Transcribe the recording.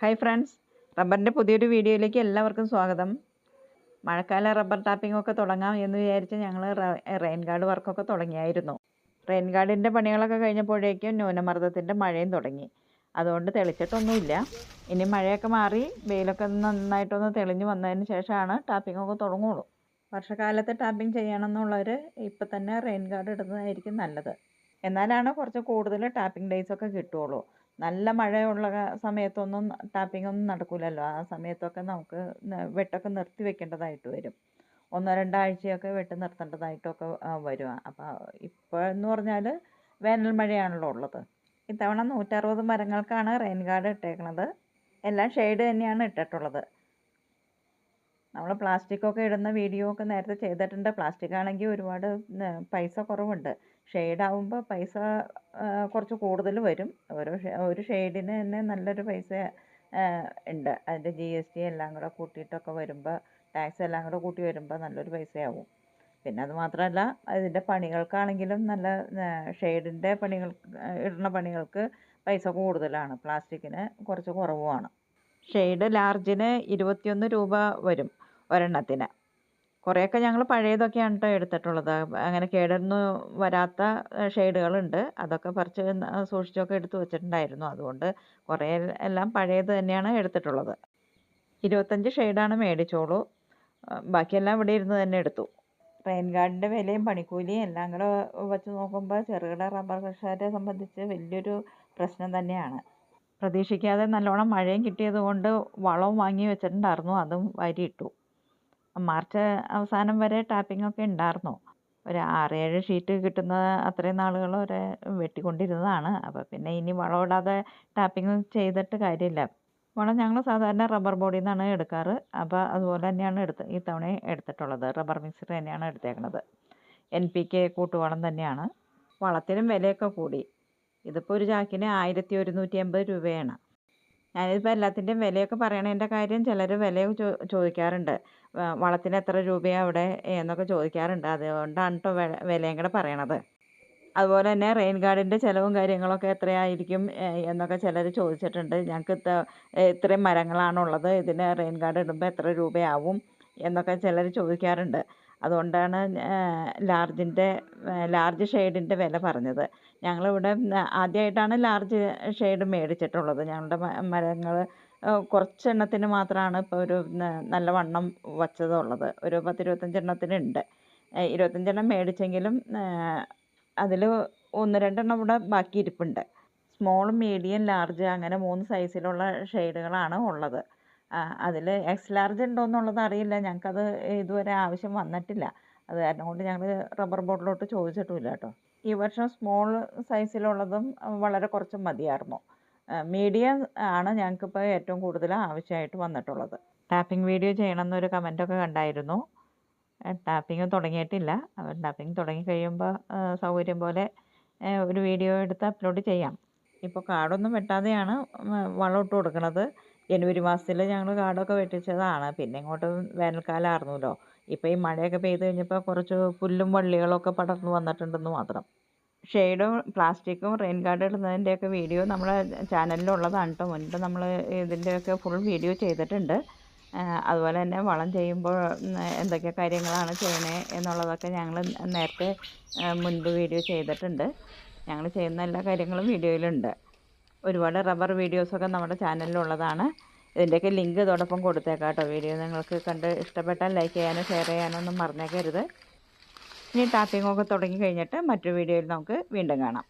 Hi friends റബ്ബറിന്റെ പുതിയൊരു വീഡിയോയിലേക്ക് എല്ലാവർക്കും സ്വാഗതം. മഴക്കാല റബ്ബർ ടാപ്പിംഗ് ഒക്കെ തുടങ്ങാം എന്ന് വിചാരിച്ച് ഞങ്ങൾ റെയിൻ ഗാർഡ് വർക്കൊക്കെ തുടങ്ങിയായിരുന്നു. റെയിൻ ഗാർഡിന്റെ പണികളൊക്കെ കഴിഞ്ഞപ്പോഴേക്കും ന്യൂനമർദ്ദത്തിന്റെ മഴയും തുടങ്ങി. അതുകൊണ്ട് തെളിച്ചിട്ടൊന്നുമില്ല. ഇനി മഴയൊക്കെ മാറി വെയിലൊക്കെ നന്നായിട്ടൊന്ന് തെളിഞ്ഞു വന്നതിന് ശേഷമാണ് ടാപ്പിംഗ് ഒക്കെ തുടങ്ങുള്ളൂ. വർഷകാലത്ത് ടാപ്പിംഗ് ചെയ്യണമെന്നുള്ളവർ ഇപ്പം തന്നെ റെയിൻ ഗാർഡ് ഇടുന്നതായിരിക്കും നല്ലത്. എന്നാലാണ് കുറച്ച് കൂടുതൽ ടാപ്പിംഗ് ഡേയ്സ് ഒക്കെ നല്ല മഴയുള്ള സമയത്തൊന്നും ടാപ്പിംഗ് ഒന്നും നടക്കില്ലല്ലോ ആ സമയത്തൊക്കെ നമുക്ക് വെട്ടൊക്കെ നിർത്തി വെക്കേണ്ടതായിട്ട് വരും. ഒന്നോ രണ്ടാഴ്ചയൊക്കെ വെട്ട് നിർത്തേണ്ടതായിട്ടൊക്കെ വരും. അപ്പോൾ ഇപ്പോഴെന്ന് പറഞ്ഞാൽ വേനൽ മഴയാണല്ലോ ഉള്ളത്. ഇത്തവണ നൂറ്ററുപത് മരങ്ങൾക്കാണ് റെയിൻ ഗാർഡ് ഇട്ടേക്കണത്. എല്ലാം ഷെയ്ഡ് തന്നെയാണ് ഇട്ടിട്ടുള്ളത്. നമ്മൾ പ്ലാസ്റ്റിക്കൊക്കെ ഇടുന്ന വീഡിയോ ഒക്കെ നേരത്തെ ചെയ്തിട്ടുണ്ട്. പ്ലാസ്റ്റിക് ആണെങ്കിൽ ഒരുപാട് പൈസ കുറവുണ്ട്. ഷെയ്ഡ് ആവുമ്പോൾ പൈസ കുറച്ച് കൂടുതൽ വരും. ഓരോ ഒരു ഷെയ്ഡിന് തന്നെ നല്ലൊരു പൈസ ഉണ്ട്. അതിന്റെ ജി എസ് ടി എല്ലാം കൂടെ കൂട്ടിയിട്ടൊക്കെ വരുമ്പോൾ ടാക്സ് എല്ലാം കൂടെ കൂട്ടി വരുമ്പോൾ നല്ലൊരു പൈസയാവും. പിന്നെ അത് മാത്രമല്ല അതിന്റെ പണികൾക്കാണെങ്കിലും നല്ല ഷെയ്ഡിന്റെ പണികൾ ഇടുന്ന പണികൾക്ക് പൈസ കൂടുതലാണ്. പ്ലാസ്റ്റിക്കിന് കുറച്ച് കുറവുമാണ്. ഷെയ്ഡ് ലാർജിന് ഇരുപത്തിയൊന്ന് രൂപ വരും ഒരെണ്ണത്തിന്. കുറേയൊക്കെ ഞങ്ങൾ പഴയതൊക്കെയാണ് കേട്ടോ എടുത്തിട്ടുള്ളത്. അങ്ങനെ കേടൊന്നും വരാത്ത ഷെയ്ഡുകളുണ്ട്. അതൊക്കെ പറിച്ച് ന- സൂക്ഷിച്ചൊക്കെ എടുത്ത് വെച്ചിട്ടുണ്ടായിരുന്നു. അതുകൊണ്ട് കുറേ എല്ലാം പഴയത് തന്നെയാണ് എടുത്തിട്ടുള്ളത്. ഇരുപത്തഞ്ച് ഷെയ്ഡാണ് മേടിച്ചോളൂ. ബാക്കിയെല്ലാം ഇവിടെ ഇരുന്ന് തന്നെ എടുത്തു. റെയിൻ ഗാർഡിന്റെ വിലയും പണിക്കൂലിയും എല്ലാം കൂടെ വെച്ച് നോക്കുമ്പോൾ ചെറുകിട റബ്ബർ കർഷകരെ സംബന്ധിച്ച് വലിയൊരു പ്രശ്നം തന്നെയാണ്. പ്രതീക്ഷിക്കാതെ നല്ലോണം മഴയും കിട്ടിയത് കൊണ്ട് വളവും വാങ്ങി വെച്ചിട്ടുണ്ടായിരുന്നു. അതും വാരിയിട്ടു. മാർച്ച് അവസാനം വരെ ടാപ്പിംഗ് ഒക്കെ ഉണ്ടായിരുന്നു. ഒരു ആറ് ഏഴ് ഷീറ്റ് കിട്ടുന്ന അത്രയും നാളുകൾ വരെ വെട്ടിക്കൊണ്ടിരുന്നതാണ്. അപ്പോൾ പിന്നെ ഇനി വളമിടാതെ ടാപ്പിംഗ് ചെയ്തിട്ട് കാര്യമില്ല. വളം ഞങ്ങൾ സാധാരണ റബ്ബർ ബോഡിയിൽ നിന്നാണ് എടുക്കാറ്. അപ്പോൾ അതുപോലെ തന്നെയാണ് എടുത്ത് ഈ തവണ എടുത്തിട്ടുള്ളത്. റബ്ബർ മിക്സർ തന്നെയാണ് എടുത്തേക്കുന്നത് എൻ പി കെ കൂട്ടുവളം തന്നെയാണ്. വളത്തിനും വിലയൊക്കെ കൂടി. ഇതിപ്പോൾ ഒരു ചാക്കിന് ആയിരത്തി ഒരുന്നൂറ്റി എൺപത് രൂപയാണ്. ഞാനിതിപ്പോൾ എല്ലാത്തിന്റെയും വിലയൊക്കെ പറയണതിന്റെ കാര്യം ചിലർ വില ചോ ചോദിക്കാറുണ്ട്. വളത്തിന് എത്ര രൂപയാണ് അവിടെ? എന്നൊക്കെ ചോദിക്കാറുണ്ട്. അതുകൊണ്ടാണ് കേട്ടോ വിലയും കൂടെ പറയണത്. അതുപോലെ തന്നെ റെയിൻ ഗാർഡിന്റെ ചിലവും കാര്യങ്ങളൊക്കെ എത്രയായിരിക്കും എന്നൊക്കെ ചിലർ ചോദിച്ചിട്ടുണ്ട്. ഞങ്ങൾക്ക് ഇത്ര ഇത്രയും മരങ്ങളാണുള്ളത്. ഇതിന് റെയിൻ ഗാർഡ് ഇടുമ്പോൾ എത്ര രൂപയാവും? എന്നൊക്കെ ചിലർ ചോദിക്കാറുണ്ട്. അതുകൊണ്ടാണ് ലാർജിന്റെ ലാർജ് ഷെയ്ഡിന്റെ വില പറഞ്ഞത്. ഞങ്ങളിവിടെ ആദ്യമായിട്ടാണ് ലാർജ് ഷെയ്ഡ് മേടിച്ചിട്ടുള്ളത്. ഞങ്ങളുടെ മരങ്ങൾ കുറച്ചെണ്ണത്തിന് മാത്രമാണ് ഇപ്പോൾ ഒരു നല്ല വണ്ണം വച്ചതുള്ളത്. ഒരു പത്തിരുപത്തഞ്ചെണ്ണത്തിനുണ്ട്. ഇരുപത്തഞ്ചെണ്ണം മേടിച്ചെങ്കിലും അതിൽ ഒന്ന് രണ്ടെണ്ണം ഇവിടെ ബാക്കി ഇരിപ്പുണ്ട് സ്മോൾ മീഡിയം ലാർജ് അങ്ങനെ മൂന്ന് സൈസിലുള്ള ഷെയ്ഡുകളാണ് ഉള്ളത്. അതിൽ എക്സ് ലാർജ് ഉണ്ടോ എന്നുള്ളത് അറിയില്ല. ഞങ്ങൾക്കത് ഇതുവരെ ആവശ്യം വന്നിട്ടില്ല. അത് കാരണം കൊണ്ട് ഞങ്ങൾ റബ്ബർ ബോർഡിലോട്ട് ചോദിച്ചിട്ടുമില്ല കേട്ടോ. ഈ വർഷം സ്മോൾ സൈസിലുള്ളതും വളരെ കുറച്ച് മതിയായിരുന്നു. മീഡിയം ആണ് ഞങ്ങൾക്കിപ്പോൾ ഏറ്റവും കൂടുതൽ ആവശ്യമായിട്ട് വന്നിട്ടുള്ളത്. ടാപ്പിംഗ് വീഡിയോ ചെയ്യണം ചെയ്യണമെന്നൊരു കമന്റൊക്കെ കണ്ടായിരുന്നു. ടാപ്പിംഗ് തുടങ്ങിയിട്ടില്ല. ടാപ്പിംഗ് തുടങ്ങി കഴിയുമ്പോൾ സൗകര്യം പോലെ ഒരു വീഡിയോ എടുത്ത് അപ്ലോഡ് ചെയ്യാം. ഇപ്പോൾ കാടൊന്നും വെട്ടാതെയാണ് വളം ഇട്ട് കൊടുക്കുന്നത് ജനുവരി മാസത്തിൽ ഞങ്ങൾ കാടൊക്കെ വെട്ടിച്ചതാണ്. പിന്നെ ഇങ്ങോട്ട് വേനൽക്കാലമായിരുന്നല്ലോ ഇപ്പോൾ ഈ മഴയൊക്കെ പെയ്ത് കഴിഞ്ഞപ്പോൾ കുറച്ച് പുല്ലും വള്ളികളൊക്കെ പടർന്നു വന്നിട്ടുണ്ടെന്ന് മാത്രം. ഷെയ്ഡും പ്ലാസ്റ്റിക്കും റെയിൻ ഗാർഡ് ഇടുന്നതിന്റെയൊക്കെ വീഡിയോ നമ്മുടെ ചാനലിലുള്ളതാണ് കേട്ടോ മുൻപ് നമ്മൾ ഇതിന്റെയൊക്കെ ഫുൾ വീഡിയോ ചെയ്തിട്ടുണ്ട്. അതുപോലെ തന്നെ വളം ചെയ്യുമ്പോൾ എന്തൊക്കെ കാര്യങ്ങളാണ് ചെയ്യണേ എന്നുള്ളതൊക്കെ ഞങ്ങൾ നേരത്തെ മുൻപ് വീഡിയോ ചെയ്തിട്ടുണ്ട്. ഞങ്ങൾ ചെയ്യുന്ന എല്ലാ കാര്യങ്ങളും വീഡിയോയിലുണ്ട്. ഒരുപാട് റബ്ബർ വീഡിയോസൊക്കെ നമ്മുടെ ചാനലിലുള്ളതാണ്. ഇതിന്റെയൊക്കെ ലിങ്ക് ഇതോടൊപ്പം കൊടുത്തേക്കാം കേട്ടോ. വീഡിയോ നിങ്ങൾക്ക് കണ്ട് ഇഷ്ടപ്പെട്ടാൽ ലൈക്ക് ചെയ്യാനോ ഷെയർ ചെയ്യാനോ ഒന്നും മറന്നേക്കരുത്. ഇനി ടാപ്പിംഗ് ഒക്കെ തുടങ്ങി കഴിഞ്ഞിട്ട് മറ്റൊരു വീഡിയോയിൽ നമുക്ക് വീണ്ടും കാണാം.